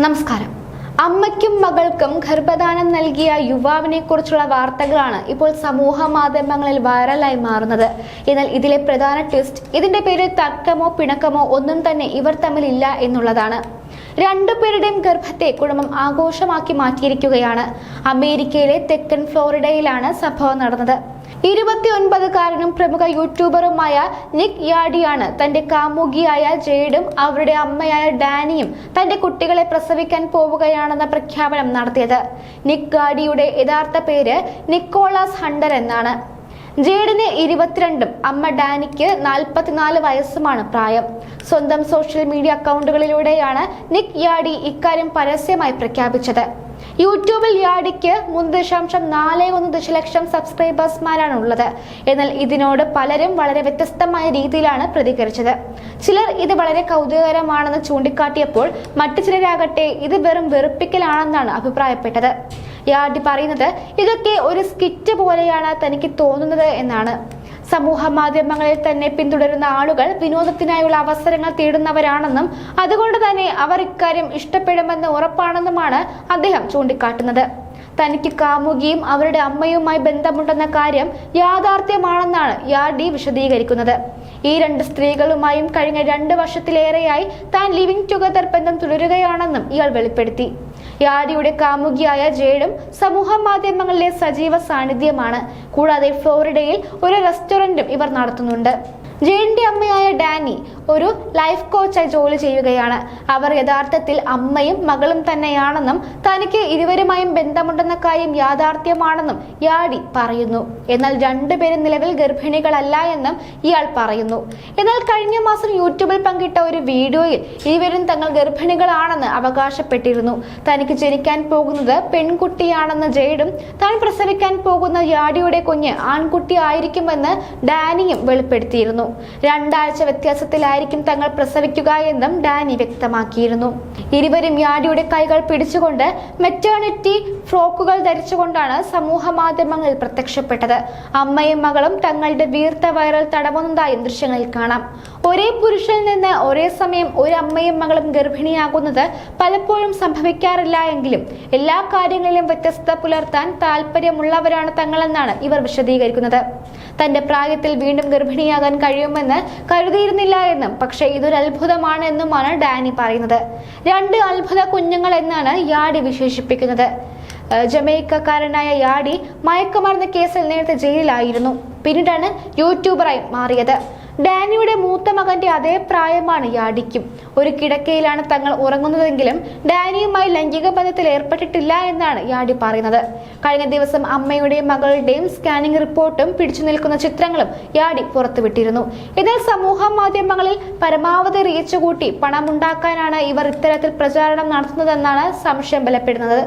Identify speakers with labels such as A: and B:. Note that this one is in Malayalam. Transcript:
A: നമസ്കാരം. അമ്മയ്ക്കും മകൾക്കും ഗർഭദാനം നൽകിയ യുവാവിനെ കുറിച്ചുള്ള വാർത്തകളാണ് ഇപ്പോൾ സമൂഹ മാധ്യമങ്ങളിൽ വൈറലായി മാറുന്നത്. എന്നാൽ ഇതിലെ പ്രധാന ട്വിസ്റ്റ് ഇതിന്റെ പേരിൽ തർക്കമോ പിണക്കമോ ഒന്നും തന്നെ ഇവർ തമ്മിൽ ഇല്ല എന്നുള്ളതാണ്. രണ്ടുപേരുടെയും ഗർഭത്തെ കുടുംബം ആഘോഷമാക്കി മാറ്റിയിരിക്കുകയാണ്. അമേരിക്കയിലെ തെക്കൻ ഫ്ലോറിഡയിലാണ് സംഭവം നടന്നത്. ഇരുപത്തിയൊൻപതുകാരനും പ്രമുഖ യൂട്യൂബറുമായ നിക് യാഡിയാണ് തന്റെ കാമുകിയായ ജെയ്ഡും അവരുടെ അമ്മയായ ഡാനിയും തന്റെ കുട്ടികളെ പ്രസവിക്കാൻ പോവുകയാണെന്ന പ്രഖ്യാപനം നടത്തിയത്. നിക് ഗാഡിയുടെ യഥാർത്ഥ പേര് നിക്കോളാസ് ഹണ്ടർ എന്നാണ്. ജെയ്ഡിന് ഇരുപത്തിരണ്ടും അമ്മ ഡാനിക്ക് നാൽപ്പത്തിനാല് വയസ്സുമാണ് പ്രായം. സ്വന്തം സോഷ്യൽ മീഡിയ അക്കൗണ്ടുകളിലൂടെയാണ് നിക് യാഡി ഇക്കാര്യം പരസ്യമായി പ്രഖ്യാപിച്ചത്. യൂട്യൂബിൽ യാഡിക്ക് മൂന്ന് ദശാംശം നാല് ഒന്ന് ദശലക്ഷം സബ്സ്ക്രൈബേഴ്സ്മാരാണ് ഉള്ളത് എന്നാൽ ഇതിനോട് പലരും വളരെ വ്യത്യസ്തമായ രീതിയിലാണ് പ്രതികരിച്ചത്. ചിലർ ഇത് വളരെ കൗതുകകരമാണെന്ന് ചൂണ്ടിക്കാട്ടിയപ്പോൾ മറ്റു ചിലരാകട്ടെ ഇത് വെറും വെറുപ്പിക്കലാണെന്നാണ് അഭിപ്രായപ്പെട്ടത്. യാഡി പറയുന്നത് ഇതൊക്കെ ഒരു സ്കിറ്റ് പോലെയാണ് തനിക്ക് തോന്നുന്നത് എന്നാണ്. സമൂഹ മാധ്യമങ്ങളിൽ തന്നെ പിന്തുടരുന്ന ആളുകൾ വിനോദത്തിനായുള്ള അവസരങ്ങൾ തേടുന്നവരാണെന്നും അതുകൊണ്ട് തന്നെ അവർ ഇക്കാര്യം ഇഷ്ടപ്പെടുമെന്ന് ഉറപ്പാണെന്നുമാണ് അദ്ദേഹം ചൂണ്ടിക്കാട്ടുന്നത്. തനിക്ക് കാമുകിയും അവരുടെ അമ്മയുമായി ബന്ധമുണ്ടെന്ന കാര്യം യാഥാർത്ഥ്യമാണെന്നാണ് യാഡി വിശദീകരിക്കുന്നത്. ഈ രണ്ട് സ്ത്രീകളുമായും കഴിഞ്ഞ രണ്ട് വർഷത്തിലേറെയായി താൻ ലിവിംഗ് ടുഗദർ ബന്ധം തുടരുകയാണെന്നും ഇയാൾ വെളിപ്പെടുത്തി. യാഡിയുടെ കാമുകിയായ ജേഡും സമൂഹ മാധ്യമങ്ങളിലെ സജീവ സാന്നിധ്യമാണ്. കൂടാതെ ഫ്ലോറിഡയിൽ ഒരു റെസ്റ്റോറന്റും ഇവർ നടത്തുന്നുണ്ട്. ജയന്റെ അമ്മയായ ഡാനി ഒരു ലൈഫ് കോച്ചായി ജോലി ചെയ്യുകയാണ്. അവർ യഥാർത്ഥത്തിൽ അമ്മയും മകളും തന്നെയാണെന്നും തനിക്ക് ഇരുവരുമായും ബന്ധമുണ്ടെന്ന കാര്യം യാഥാർത്ഥ്യമാണെന്നും യാഡി പറയുന്നു. എന്നാൽ രണ്ടുപേരും നിലവിൽ ഗർഭിണികളല്ല എന്നും ഇയാൾ പറയുന്നു. എന്നാൽ കഴിഞ്ഞ മാസം യൂട്യൂബിൽ പങ്കിട്ട ഒരു വീഡിയോയിൽ ഇരുവരും തങ്ങൾ ഗർഭിണികളാണെന്ന് അവകാശപ്പെട്ടിരുന്നു. തനിക്ക് ജനിക്കാൻ പോകുന്നത് പെൺകുട്ടിയാണെന്ന് ജയ്ഡും താൻ പ്രസവിക്കാൻ പോകുന്ന യാഡിയുടെ കുഞ്ഞ് ആൺകുട്ടി ആയിരിക്കുമെന്ന് ഡാനിയും വെളിപ്പെടുത്തിയിരുന്നു. രണ്ടാഴ്ച വ്യത്യാസത്തിലായിരിക്കും തങ്ങൾ പ്രസവിക്കുക എന്നും ഡാനി വ്യക്തമാക്കിയിരുന്നു. ഇരുവരും യാഡിയുടെ കൈകൾ പിടിച്ചുകൊണ്ട് മെറ്റേണിറ്റി ഫ്രോക്കുകൾ ധരിച്ചുകൊണ്ടാണ് സമൂഹ മാധ്യമങ്ങളിൽ പ്രത്യക്ഷപ്പെട്ടത്. അമ്മയും മകളും തങ്ങളുടെ വീർത്ത വയറൽ തടവുന്നതായും ദൃശ്യങ്ങളിൽ കാണാം. ഒരേ പുരുഷനിൽ നിന്ന് ഒരേ സമയം ഒരു അമ്മയും മകളും ഗർഭിണിയാകുന്നത് പലപ്പോഴും സംഭവിക്കാറില്ല എങ്കിലും എല്ലാ കാര്യങ്ങളിലും വ്യത്യസ്തത പുലർത്താൻ താല്പര്യമുള്ളവരാണ് തങ്ങളെന്നാണ് ഇവർ വിശദീകരിക്കുന്നത്. തന്റെ പ്രായത്തിൽ വീണ്ടും ഗർഭിണിയാകാൻ കഴിയുമെന്ന് കരുതിയിരുന്നില്ല എന്നും പക്ഷേ ഇതൊരു അത്ഭുതമാണ് എന്നുമാണ് ഡാനി പറയുന്നത്. രണ്ട് അത്ഭുത കുഞ്ഞുങ്ങൾ എന്നാണ് യാഡി വിശേഷിപ്പിക്കുന്നത്. ജമൈക്കക്കാരനായ യാഡി മയക്കുമരുന്ന് കേസിൽ നേരത്തെ ജയിലിലായിരുന്നു. പിന്നീടാണ് യൂട്യൂബറായി മാറിയത്. ഡാനിയുടെ മൂത്ത മകന്റെ അതേ പ്രായമാണ് യാഡിക്കും ഒരു കിടക്കയിലാണ് തങ്ങൾ ഉറങ്ങുന്നതെങ്കിലും ഡാനിയുമായി ലൈംഗിക ബന്ധത്തിൽ ഏർപ്പെട്ടിട്ടില്ല എന്നാണ് യാഡി പറയുന്നത്. കഴിഞ്ഞ ദിവസം അമ്മയുടെയും മകളുടെയും സ്കാനിംഗ് റിപ്പോർട്ടും പിടിച്ചു നിൽക്കുന്ന ചിത്രങ്ങളും യാഡി പുറത്തുവിട്ടിരുന്നു. ഇതിൽ സമൂഹ മാധ്യമങ്ങളിൽ പരമാവധി റീച്ച് കൂട്ടി പണമുണ്ടാക്കാനാണ് ഇവർ ഇത്തരത്തിൽ പ്രചാരണം നടത്തുന്നതെന്നാണ് സംശയം ബലപ്പെടുന്നത്.